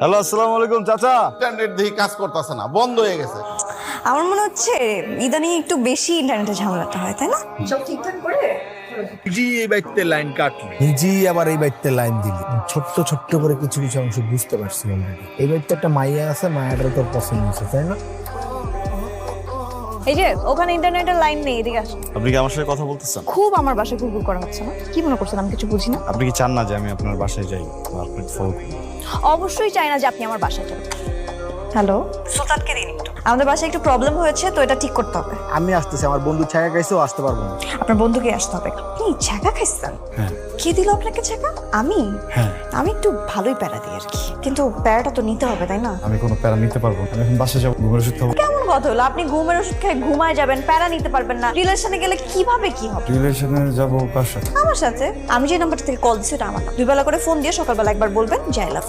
Hello আসসালামু আলাইকুম চাচা। ইন্টারনেট দিয়ে কাজ করতেছে না বন্ধ হয়ে গেছে। আমার মনে হচ্ছে ইদানিং একটু বেশি ইন্টারনেটে ঝামেলাটা হয় তাই না? সব ঠিকঠাক করে? জি এই বাইতে লাইন কাটলি। জি আবার এই বাইতে লাইন দিলি। ছোট্ট ছোট্ট করে কিছু কিছু অংশ বুঝতে পারছি অলরেডি এই বাড়িতে একটা মাইয়া আছে মায়াটা তোর পছন্দ হয়েছে তাই না? এই যে ওখানে ইন্টারনেটের লাইন নেই এদিকে আসুন। আপনি কি আমার সাথে কথা বলতেছেন? খুব আমার বাসায় ঘুরঘুর করা হচ্ছে না। কি মনে করছেন আমি কিছু বুঝি না? আপনি কি চান না যে আমি আপনার বাসায় যাই ফোন? অবশ্যই চাই না যে আপনি আমার বাসায় যাবেন। হ্যালো। সুলতানকে দিন একটু আমাদের বাসায় একটু প্রবলেম হয়েছে তো এটা ঠিক করতে হবে। আমি আসতেছি আমার বন্ধু আসতে পারব না। আপনার বন্ধুকে আসতে হবে। আপনি ছ্যাঁকা খাইছেন? হ্যাঁ। কে দিল আপনাকে ছ্যাঁকা? আমি? হ্যাঁ। আমি একটু ভালোই প্যারা দিই আর কি। কিন্তু প্যারাটা তো নিতে হবে তাই না? আমি কোনো প্যারা নিতে পারব না। আমি এখন বাসায় যাব ঘুমের ওষুধ খাব। কেমন কথা হলো? আপনি ঘুমের ওষুধ খেয়ে ঘুমায় যাবেন প্যারা নিতে পারবেন না। রিলেশনে গেলে কীভাবে কি হবে? রিলেশনে যাব কার সাথে আমার সাথে? আমি যে নাম্বারটা থেকে কল দিচ্ছি ওটা আমার না। দুই বেলা করে ফোন দিয়ে সকালবেলা একবার বলবেন যে আই লাভ